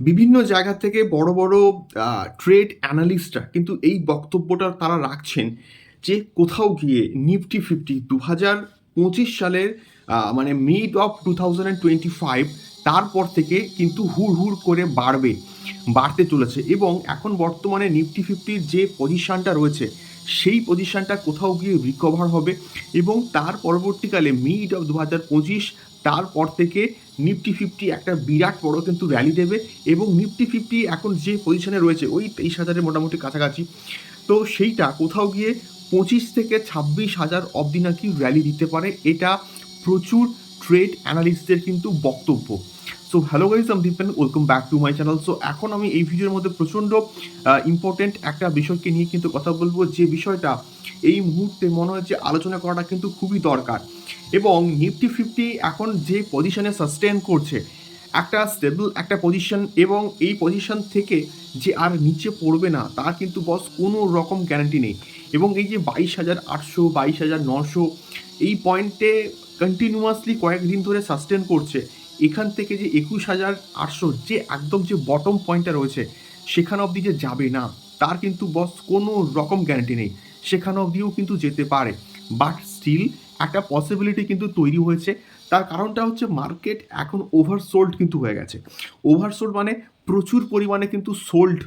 বিভিন্ন জায়গা থেকে বড় বড় ট্রেড অ্যানালিস্টরা কিন্তু এই বক্তব্যটা তারা রাখছেন যে কোথাও গিয়ে নিফটি ফিফটি দু হাজার পঁচিশ সালের মানে mid of two twenty five তারপর থেকে কিন্তু হুড় হুড় করে বাড়বে, বাড়তে চলেছে এবং এখন বর্তমানে নিফটি ফিফটির যে পজিশানটা রয়েছে সেই পজিশনটা কোথাও গিয়ে রিকভার হবে এবং তার পরবর্তীকালে মিড অফ দু হাজার পঁচিশ তারপর থেকে নিফটি ফিফটি একটা বিরাট বড় কিন্তু র্যালি দেবে এবং নিফটি ফিফটি এখন যে পজিশনে রয়েছে, ওই তেইশ হাজারের মোটামুটি কাছাকাছি। তো সেইটা কোথাও গিয়ে পঁচিশ থেকে ছাব্বিশ হাজার অবধি নাকি র্যালি দিতে পারে, এটা প্রচুর ট্রেড অ্যানালিস্টদের কিন্তু বক্তব্য। So hello guys I'm Dipen welcome back to my channel so এখন আমি এই ভিডিওর মধ্যে প্রচণ্ড ইম্পর্টেন্ট একটা বিষয়কে নিয়ে কিন্তু কথা বলব। যে বিষয়টা এই মুহূর্তে মনে হচ্ছে আলোচনা করাটা কিন্তু খুবই দরকার। এবং নিফটি ফিফটি এখন যে পজিশনে সাস্টেন করছে, একটা স্টেবল একটা পজিশন এবং এই পজিশন থেকে যে আর নিচে পড়বে না, তার কিন্তু বস কোনো রকম গ্যারান্টি নেই। এবং এই যে বাইশ হাজার আটশো, বাইশ হাজার নশো, এই পয়েন্টে কন্টিনিউয়াসলি কয়েকদিন ধরে সাস্টেন করছে। এখান থেকে যে একুশ হাজার আটশো, যে একদম যে বটম পয়েন্টটা রয়েছে, সেখানে অবধি যে যাবে না, তার কিন্তু বস কোনো রকম গ্যারান্টি নেই। সেখানে অবধিও কিন্তু যেতে পারে। বাট স্টিল একটা পসিবিলিটি কিন্তু তৈরি হয়েছে। তার কারণটা হচ্ছে মার্কেট এখন ওভারসোল্ড কিন্তু হয়ে গেছে। ওভারসোল্ড মানে প্রচুর পরিমাণে কিন্তু সোল্ড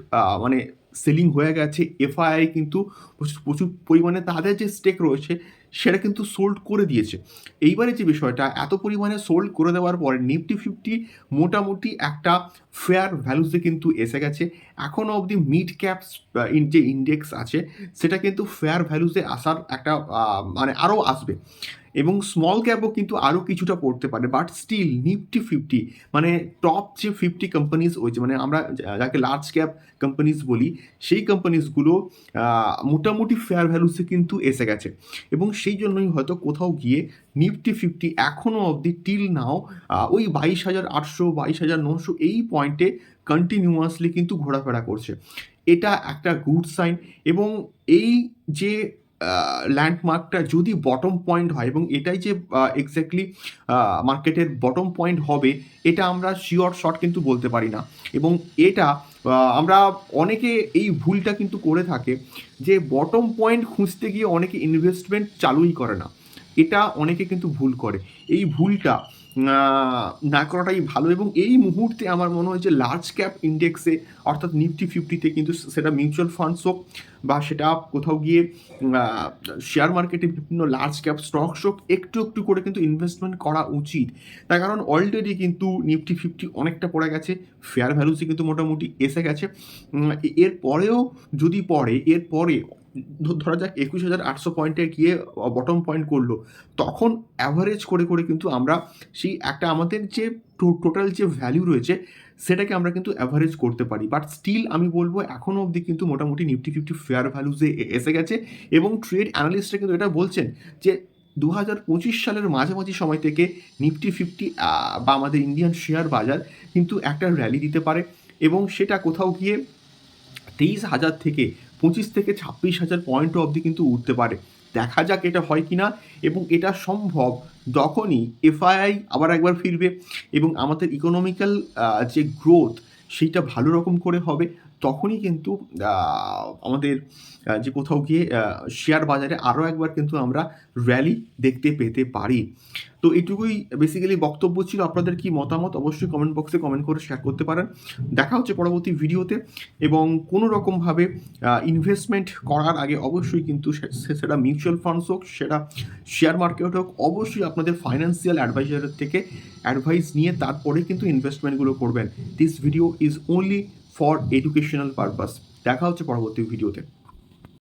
মানে সেলিং হয়ে গেছে। এফআইআই কিন্তু প্রচুর পরিমাণে তাদের যে স্টেক রয়েছে সেটা কিন্তু সোল্ড করে দিয়েছে। এইবারে যে বিষয়টা, এত পরিমাণে সোল্ড করে দেওয়ার পরে নিফটি ফিফটি মোটামুটি একটা ফেয়ার ভ্যালুসে কিন্তু এসে গেছে। এখনও অবধি মিড ক্যাপ যে ইন্ডেক্স আছে, সেটা কিন্তু ফেয়ার ভ্যালুসে আসার একটা মানে আরও আসবে। এবং স্মল ক্যাপও কিন্তু আরও কিছুটা পড়তে পারে। বাট স্টিল নিফটি ফিফটি মানে টপ যে ফিফটি কোম্পানিজ হয়েছে মানে আমরা যাকে লার্জ ক্যাপ কোম্পানিজ বলি, সেই কোম্পানিজগুলো মোটামুটি ফেয়ার ভ্যালুসে কিন্তু এসে গেছে। এবং সেই জন্যই হয়তো কোথাও গিয়ে নিফটি ফিফটি এখনও অবধি টিল নাও ওই বাইশ হাজার আটশো, বাইশ হাজার নশো এই পয়েন্টে কন্টিনিউয়াসলি কিন্তু ঘোরাফেরা করছে। এটা একটা গুড সাইন এবং এই যে ল্যান্ডমার্কটা যদি বটম পয়েন্ট হয় এবং এটাই যে এক্স্যাক্টলি মার্কেটের বটম পয়েন্ট হবে, এটা আমরা শিওর শর্ট কিন্তু বলতে পারি না। এবং এটা আমরা অনেকে এই ভুলটা কিন্তু করে থাকে যে বটম পয়েন্ট খুঁজতে গিয়ে অনেকে ইনভেস্টমেন্ট চালুই করে না। এটা অনেকে কিন্তু ভুল করে। এই ভুলটা না করাটাই ভালো। এবং এই মুহূর্তে আমার মনে হয় যে লার্জ ক্যাপ ইন্ডেক্সে অর্থাৎ নিফটি ফিফটিতে কিন্তু সেটা মিউচুয়াল ফান্ডস হোক বা সেটা কোথাও গিয়ে শেয়ার মার্কেটে বিভিন্ন লার্জ ক্যাপ স্টকস হোক একটু একটু করে কিন্তু ইনভেস্টমেন্ট করা উচিত। তার কারণ অলরেডি কিন্তু নিফটি ফিফটি অনেকটা পড়ে গেছে ফেয়ার ভ্যালুসে কিন্তু মোটামুটি এসে গেছে। এর পরেও যদি পড়ে এর পরে ধরা যাক একুশ হাজার আটশো পয়েন্টে গিয়ে বটম পয়েন্ট করল। তখন অ্যাভারেজ করে করে কিন্তু আমরা সেই একটা আমাদের যে টোটাল যে ভ্যালু রয়েছে, সেটাকে আমরা কিন্তু অ্যাভারেজ করতে পারি। বাট স্টিল আমি বলব এখনও অবধি কিন্তু মোটামুটি নিফটি ফিফটি ফেয়ার ভ্যালুজে এসে গেছে। এবং ট্রেড অ্যানালিস্টরা কিন্তু এটা বলছেন যে দু হাজার পঁচিশ সালের মাঝামাঝি সময় থেকে নিফটি ফিফটি বা আমাদের ইন্ডিয়ান শেয়ার বাজার কিন্তু একটা র্যালি দিতে পারে। এবং সেটা কোথাও গিয়ে তেইশ হাজার থেকে পঁচিশ থেকে ছাব্বিশ হাজার পয়েন্ট অবধি কিন্তু উঠতে পারে। দেখা যাক এটা হয় কি না এবং এটা সম্ভব যখনই এফআইআই আবার একবার ফিরবে এবং আমাদের ইকোনমিক্যাল যে গ্রোথ সেইটা ভালো রকম করে হবে। তখনই কিন্তু আমাদের যে কোথাও গিয়ে শেয়ার বাজারে আরও একবার কিন্তু আমরা র্যালি দেখতে পেতে পারি। তো এটুকুই বেসিক্যালি বক্তব্য ছিল। আপনাদের কি মতামত অবশ্যই কমেন্ট বক্সে কমেন্ট করে শেয়ার করতে পারেন। দেখা হচ্ছে পরবর্তী ভিডিওতে এবং কোনো রকমভাবে ইনভেস্টমেন্ট করার আগে অবশ্যই কিন্তু সেটা মিউচুয়াল ফান্ডস হোক, সেটা শেয়ার মার্কেট হোক, অবশ্যই আপনাদের ফাইন্যান্সিয়াল অ্যাডভাইজারের থেকে অ্যাডভাইস নিয়ে তারপরে কিন্তু ইনভেস্টমেন্টগুলো করবেন। This video is only for educational purpose দেখা হচ্ছে পরবর্তী ভিডিওতে।